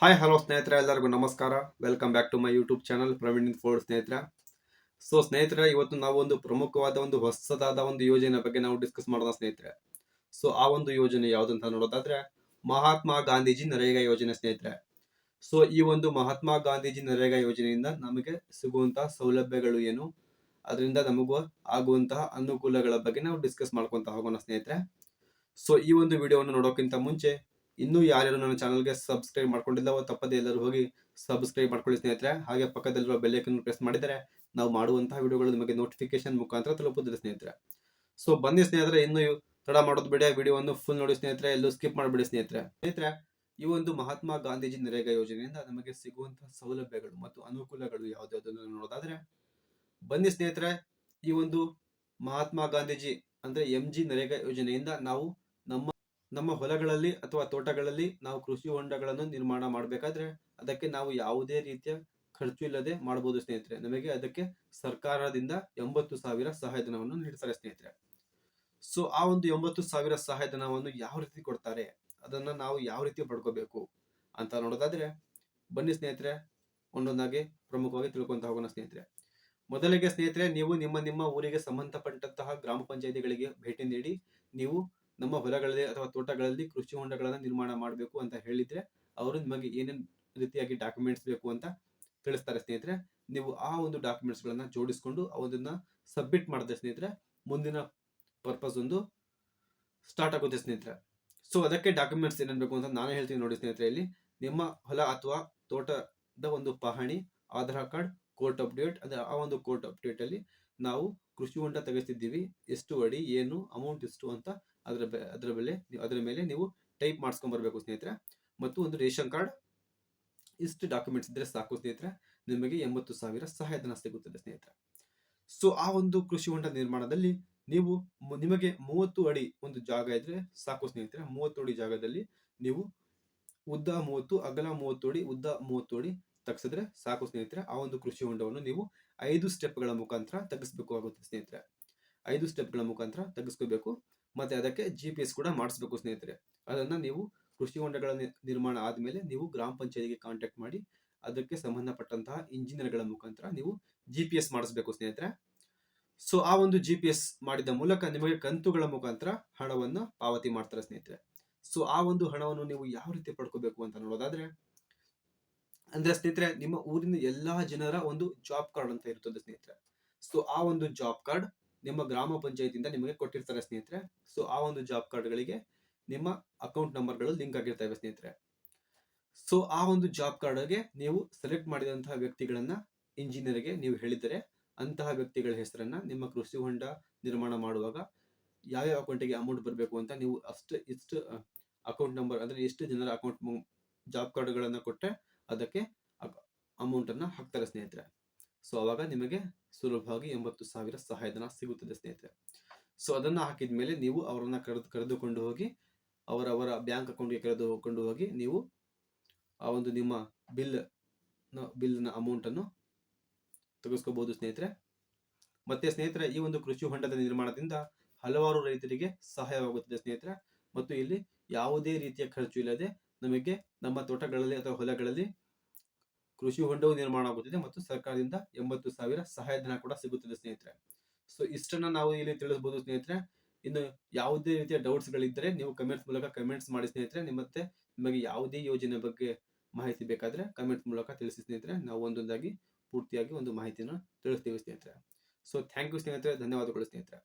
Hi hello ಸ್ನೇಹಿತರೆ, ಎಲ್ಲರಿಗೂ ನಮಸ್ಕಾರ. Welcome back to my YouTube channel Praveen Ford ಸ್ನೇಹಿತರೆ. ಸೊ ಸ್ನೇಹಿತರೆ, ಇವತ್ತು ನಾವು ಒಂದು ಪ್ರಮುಖವಾದ ಒಂದು ಹೊಸದಾದ ಒಂದು ಯೋಜನೆ ಬಗ್ಗೆ ನಾವು ಡಿಸ್ಕಸ್ ಮಾಡೋಣ ಸ್ನೇಹಿತರೆ. ಸೊ ಆ ಒಂದು ಯೋಜನೆ ಯಾವುದಂತ ನೋಡೋದಾದ್ರೆ, ಮಹಾತ್ಮ ಗಾಂಧೀಜಿ ನರೇಗಾ ಯೋಜನೆ ಸ್ನೇಹಿತರೆ. ಸೊ ಈ ಒಂದು ಮಹಾತ್ಮ ಗಾಂಧೀಜಿ ನರೇಗಾ ಯೋಜನೆಯಿಂದ ನಮಗೆ ಸಿಗುವಂತಹ ಸೌಲಭ್ಯಗಳು ಏನು? ಅದರಿಂದ ನಮಗೂ ಆಗುವಂತಹ ಅನುಕೂಲಗಳ ಬಗ್ಗೆ ನಾವು ಡಿಸ್ಕಸ್ ಮಾಡ್ಕೊಂತ ಹೋಗೋಣ ಸ್ನೇಹಿತರೆ. ಸೊ ಈ ಒಂದು ವಿಡಿಯೋವನ್ನು ನೋಡೋಕ್ಕಿಂತ ಮುಂಚೆ ಇನ್ನೂ ಯಾರ್ಯಾರು ನನ್ನ ಚಾನಲ್ಗೆ ಸಬ್ಸ್ಕ್ರೈಬ್ ಮಾಡ್ಕೊಂಡಿಲ್ಲವೋ ತಪ್ಪದೆ ಎಲ್ಲರೂ ಹೋಗಿ ಸಬ್ಸ್ಕ್ರೈಬ್ ಮಾಡ್ಕೊಳ್ಳಿ ಸ್ನೇಹಿತರೆ. ಹಾಗೆ ಪಕ್ಕದಲ್ಲಿರುವ ಬೆಲ್ಲೈಕನ್ ಪ್ರೆಸ್ ಮಾಡಿದರೆ ನಾವು ಮಾಡುವಂತಹ ವಿಡಿಯೋಗಳು ನಿಮಗೆ ನೋಟಿಫಿಕೇಶನ್ ಮುಖಾಂತರ ತಲುಪುತ್ತದೆ ಸ್ನೇಹಿತರೆ. ಸೊ ಬನ್ನಿ ಸ್ನೇಹಿತರೆ, ಇನ್ನು ತಡ ಮಾಡೋದು ಬೇಡ ವಿಡಿಯೋವನ್ನು ಫುಲ್ ನೋಡಿ ಸ್ನೇಹಿತರೆ, ಎಲ್ಲೂ ಸ್ಕಿಪ್ ಮಾಡಿಬಿಡಿ ಸ್ನೇಹಿತರೆ. ಸ್ನೇಹಿತರೆ, ಈ ಒಂದು ಮಹಾತ್ಮ ಗಾಂಧೀಜಿ ನರೇಗಾ ಯೋಜನೆಯಿಂದ ನಮಗೆ ಸಿಗುವಂತಹ ಸೌಲಭ್ಯಗಳು ಮತ್ತು ಅನುಕೂಲಗಳು ಯಾವುದ್ಯಾವುದನ್ನು ನೋಡೋದಾದ್ರೆ, ಬನ್ನಿ ಸ್ನೇಹಿತರೆ, ಈ ಒಂದು ಮಹಾತ್ಮ ಗಾಂಧೀಜಿ ಅಂದ್ರೆ ಎಂ ಜಿ ನರೇಗಾ ಯೋಜನೆಯಿಂದ ನಾವು ನಮ್ಮ ನಮ್ಮ ಹೊಲಗಳಲ್ಲಿ ಅಥವಾ ತೋಟಗಳಲ್ಲಿ ನಾವು ಕೃಷಿ ಹೊಂಡಗಳನ್ನು ನಿರ್ಮಾಣ ಮಾಡಬೇಕಾದ್ರೆ ಅದಕ್ಕೆ ನಾವು ಯಾವುದೇ ರೀತಿಯ ಖರ್ಚು ಇಲ್ಲದೆ ಮಾಡಬಹುದು ಸ್ನೇಹಿತರೆ. ನಮಗೆ ಅದಕ್ಕೆ ಸರ್ಕಾರದಿಂದ ಎಂಬತ್ತು ಸಾವಿರ ಸಹಾಯಧನವನ್ನು ನೀಡ್ತಾರೆ ಸ್ನೇಹಿತರೆ. ಸೊ ಆ ಒಂದು ಎಂಬತ್ತು ಸಾವಿರ ಸಹಾಯಧನವನ್ನು ಯಾವ ರೀತಿ ಕೊಡ್ತಾರೆ? ಅದನ್ನ ನಾವು ಯಾವ ರೀತಿ ಪಡ್ಕೋಬೇಕು ಅಂತ ನೋಡೋದಾದ್ರೆ, ಬನ್ನಿ ಸ್ನೇಹಿತರೆ, ಒಂದೊಂದಾಗಿ ಪ್ರಮುಖವಾಗಿ ತಿಳ್ಕೊಂತ ಹೋಗೋಣ ಸ್ನೇಹಿತರೆ. ಮೊದಲಿಗೆ ಸ್ನೇಹಿತರೆ, ನೀವು ನಿಮ್ಮ ನಿಮ್ಮ ಊರಿಗೆ ಸಂಬಂಧಪಟ್ಟಂತಹ ಗ್ರಾಮ ಪಂಚಾಯತಿಗಳಿಗೆ ಭೇಟಿ ನೀಡಿ, ನೀವು ನಮ್ಮ ಹೊಲಗಳಲ್ಲಿ ಅಥವಾ ತೋಟಗಳಲ್ಲಿ ಕೃಷಿ ಹೊಂಡಗಳನ್ನು ನಿರ್ಮಾಣ ಮಾಡಬೇಕು ಅಂತ ಹೇಳಿದ್ರೆ ಅವರು ನಿಮಗೆ ಏನೇನು ರೀತಿಯಾಗಿ ಡಾಕ್ಯುಮೆಂಟ್ಸ್ ಬೇಕು ಅಂತ ತಿಳಿಸ್ತಾರೆ ಸ್ನೇಹಿತರೆ. ನೀವು ಆ ಒಂದು ಡಾಕ್ಯುಮೆಂಟ್ಸ್ ಗಳನ್ನ ಜೋಡಿಸ್ಕೊಂಡು ಅದನ್ನ ಸಬ್ಮಿಟ್ ಮಾಡಿದೆ ಸ್ನೇಹಿತರೆ ಮುಂದಿನ ಪರ್ಪಸ್ ಒಂದು ಸ್ಟಾರ್ಟ್ ಆಗುತ್ತೆ ಸ್ನೇಹಿತರೆ. ಸೊ ಅದಕ್ಕೆ ಡಾಕ್ಯುಮೆಂಟ್ಸ್ ಏನೇನು ಬೇಕು ಅಂತ ನಾನು ಹೇಳ್ತೀನಿ ನೋಡಿ ಸ್ನೇಹಿತರೆ ಇಲ್ಲಿ. ನಿಮ್ಮ ಹೊಲ ಅಥವಾ ತೋಟದ ಒಂದು ಪಹಣಿ, ಆಧಾರ್ ಕಾರ್ಡ್ ಕೋರ್ಟ್ ಅಪ್ಡೇಟ್ ಅದ ಆ ಒಂದು ಕೋರ್ಟ್ ಅಪ್ಡೇಟ್ ಅಲ್ಲಿ ನಾವು ಕೃಷಿ ಹೊಂಡ ತೆಗೆಸ್ತಿದ್ದೀವಿ. ಎಷ್ಟು ಅಡಿ, ಏನು ಅಮೌಂಟ್ ಎಷ್ಟು ಅಂತ ಅದರ ಅದರ ಬೆಲೆ ಅದರ ಮೇಲೆ ನೀವು ಟೈಪ್ ಮಾಡಿಸ್ಕೊಂಡ್ ಬರಬೇಕು ಸ್ನೇಹಿತರೆ. ಮತ್ತು ಒಂದು ರೇಷನ್ ಕಾರ್ಡ್, ಇಷ್ಟು ಡಾಕ್ಯುಮೆಂಟ್ಸ್ ಇದ್ರೆ ಸಾಕು ಸ್ನೇಹಿತರೆ. ನಿಮಗೆ ಎಂಬತ್ತು ಸಾವಿರ ಸಹಾಯಧನ ಸಿಗುತ್ತದೆ ಸ್ನೇಹಿತರೆ. ಸೊ ಆ ಒಂದು ಕೃಷಿ ಹೊಂಡ ನಿರ್ಮಾಣದಲ್ಲಿ ನೀವು ನಿಮಗೆ ಮೂವತ್ತು ಅಡಿ ಒಂದು ಜಾಗ ಇದ್ರೆ ಸಾಕು ಸ್ನೇಹಿತರೆ. ಮೂವತ್ತು ಅಡಿ ಜಾಗದಲ್ಲಿ ನೀವು ಉದ್ದ ಮೂವತ್ತು, ಅಗಲ ಮೂವತ್ತು ಅಡಿ, ಉದ್ದ ಮೂವತ್ತು ಅಡಿ ತಗ್ಸಿದ್ರೆ ಸಾಕು ಸ್ನೇಹಿತರೆ, ಆ ಒಂದು ಕೃಷಿ ಹೊಂಡವನ್ನು ನೀವು ಐದು ಸ್ಟೆಪ್ಗಳ ಮುಖಾಂತರ ತಗ್ಸ್ಬೇಕು ಆಗುತ್ತೆ ಸ್ನೇಹಿತರೆ. ಐದು ಸ್ಟೆಪ್ಗಳ ಮುಖಾಂತರ ತಗ್ಸ್ಕೋಬೇಕು. ಮತ್ತೆ ಅದಕ್ಕೆ ಜಿ ಪಿ ಎಸ್ ಕೂಡ ಮಾಡಿಸ್ಬೇಕು ಸ್ನೇಹಿತರೆ. ಅದನ್ನ ನೀವು ಕೃಷಿ ಹೊಂಡಗಳ ನಿರ್ಮಾಣ ಆದ್ಮೇಲೆ ನೀವು ಗ್ರಾಮ ಪಂಚಾಯತಿಗೆ ಕಾಂಟ್ಯಾಕ್ಟ್ ಮಾಡಿ, ಅದಕ್ಕೆ ಸಂಬಂಧಪಟ್ಟಂತಹ ಇಂಜಿನಿಯರ್ಗಳ ಮುಖಾಂತರ ನೀವು ಜಿ ಪಿ ಎಸ್ ಮಾಡಿಸ್ಬೇಕು ಸ್ನೇಹಿತರೆ. ಸೊ ಆ ಒಂದು ಜಿ ಪಿ ಎಸ್ ಮಾಡಿದ ಮೂಲಕ ನಿಮಗೆ ಕಂತುಗಳ ಮುಖಾಂತರ ಹಣವನ್ನು ಪಾವತಿ ಮಾಡ್ತಾರೆ ಸ್ನೇಹಿತರೆ. ಸೊ ಆ ಒಂದು ಹಣವನ್ನು ನೀವು ಯಾವ ರೀತಿ ಪಡ್ಕೋಬೇಕು ಅಂತ ನೋಡೋದಾದ್ರೆ ಅಂದ್ರೆ ಸ್ನೇಹಿತರೆ, ನಿಮ್ಮ ಊರಿನ ಎಲ್ಲಾ ಜನರ ಒಂದು ಜಾಬ್ ಕಾರ್ಡ್ ಅಂತ ಇರುತ್ತದೆ ಸ್ನೇಹಿತರೆ. ಸೊ ಆ ಒಂದು ಜಾಬ್ ಕಾರ್ಡ್ ನಿಮ್ಮ ಗ್ರಾಮ ಪಂಚಾಯತಿಯಿಂದ ನಿಮಗೆ ಕೊಟ್ಟಿರ್ತಾರೆ ಸ್ನೇಹಿತರೆ. ಸೊ ಆ ಒಂದು ಜಾಬ್ ಕಾರ್ಡ್ಗಳಿಗೆ ನಿಮ್ಮ ಅಕೌಂಟ್ ನಂಬರ್ಗಳು ಲಿಂಕ್ ಆಗಿರ್ತವೆ ಸ್ನೇಹಿತರೆ. ಸೊ ಆ ಒಂದು ಜಾಬ್ ಕಾರ್ಡ್ಗೆ ನೀವು ಸೆಲೆಕ್ಟ್ ಮಾಡಿದಂತಹ ವ್ಯಕ್ತಿಗಳನ್ನ ಇಂಜಿನಿಯರ್ಗೆ ನೀವು ಹೇಳಿದರೆ, ಅಂತಹ ವ್ಯಕ್ತಿಗಳ ಹೆಸರನ್ನ ನಿಮ್ಮ ಕೃಷಿ ಹೊಂಡ ನಿರ್ಮಾಣ ಮಾಡುವಾಗ ಯಾವ್ಯಾವ ಅಕೌಂಟಿಗೆ ಅಮೌಂಟ್ ಬರಬೇಕು ಅಂತ ನೀವು ಅಷ್ಟು, ಇಷ್ಟು ಅಕೌಂಟ್ ನಂಬರ್ ಅಂದ್ರೆ ಎಷ್ಟು ಜನರ ಅಕೌಂಟ್ ಜಾಬ್ ಕಾರ್ಡ್ಗಳನ್ನ ಕೊಟ್ಟರೆ ಅದಕ್ಕೆ ಅಮೌಂಟ್ ಅನ್ನ ಹಾಕ್ತಾರೆ ಸ್ನೇಹಿತರೆ. ಸೊ ಅವಾಗ ನಿಮಗೆ ಸುಲಭವಾಗಿ ಎಂಬತ್ತು ಸಾವಿರ ಸಹಾಯಧನ ಸಿಗುತ್ತದೆ ಸ್ನೇಹಿತರೆ. ಸೊ ಅದನ್ನ ಹಾಕಿದ ಮೇಲೆ ನೀವು ಅವರನ್ನ ಕರೆದು, ಕರೆದುಕೊಂಡು ಹೋಗಿ, ಅವರವರ ಬ್ಯಾಂಕ್ ಅಕೌಂಟ್ಗೆ ಕರೆದುಕೊಂಡು ಹೋಗಿ ನೀವು ಆ ಒಂದು ನಿಮ್ಮ ಬಿಲ್ ಬಿಲ್ನ ಅಮೌಂಟ್ ಅನ್ನು ತೆಗೆಸ್ಕೋಬಹುದು ಸ್ನೇಹಿತರೆ. ಮತ್ತೆ ಸ್ನೇಹಿತರೆ, ಈ ಒಂದು ಕೃಷಿ ಹೊಂಡದ ನಿರ್ಮಾಣದಿಂದ ಹಲವಾರು ರೈತರಿಗೆ ಸಹಾಯವಾಗುತ್ತದೆ ಸ್ನೇಹಿತರೆ. ಮತ್ತು ಇಲ್ಲಿ ಯಾವುದೇ ರೀತಿಯ ಖರ್ಚು ಇಲ್ಲದೆ ನಮಗೆ ನಮ್ಮ ತೋಟಗಳಲ್ಲಿ ಅಥವಾ ಹೊಲಗಳಲ್ಲಿ ಕೃಷಿ ಹೊಂಡವು ನಿರ್ಮಾಣ ಆಗುತ್ತಿದೆ ಮತ್ತು ಸರ್ಕಾರದಿಂದ ಎಂಬತ್ತು ಸಾವಿರ ಸಹಾಯಧನ ಕೂಡ ಸಿಗುತ್ತದೆ ಸ್ನೇಹಿತರೆ. ಸೊ ಇಷ್ಟನ್ನ ನಾವು ಇಲ್ಲಿ ತಿಳಿಸಬಹುದು ಸ್ನೇಹಿತರೆ. ಇನ್ನು ಯಾವುದೇ ರೀತಿಯ ಡೌಟ್ಸ್ ಗಳಿದ್ದರೆ ನೀವು ಕಮೆಂಟ್ಸ್ ಮೂಲಕ ಕಮೆಂಟ್ಸ್ ಮಾಡಿ ಸ್ನೇಹಿತರೆ. ನಿಮ್ಮತ್ತೆ ನಿಮಗೆ ಯಾವುದೇ ಯೋಜನೆ ಬಗ್ಗೆ ಮಾಹಿತಿ ಬೇಕಾದ್ರೆ ಕಮೆಂಟ್ಸ್ ಮೂಲಕ ತಿಳಿಸಿ ಸ್ನೇಹಿತರೆ. ನಾವು ಒಂದೊಂದಾಗಿ ಪೂರ್ತಿಯಾಗಿ ಒಂದು ಮಾಹಿತಿಯನ್ನು ತಿಳಿಸ್ತೀವಿ ಸ್ನೇಹಿತರೆ. ಸೊ ಥ್ಯಾಂಕ್ ಯು ಸ್ನೇಹಿತರೆ. ಧನ್ಯವಾದಗಳು ಸ್ನೇಹಿತರೆ.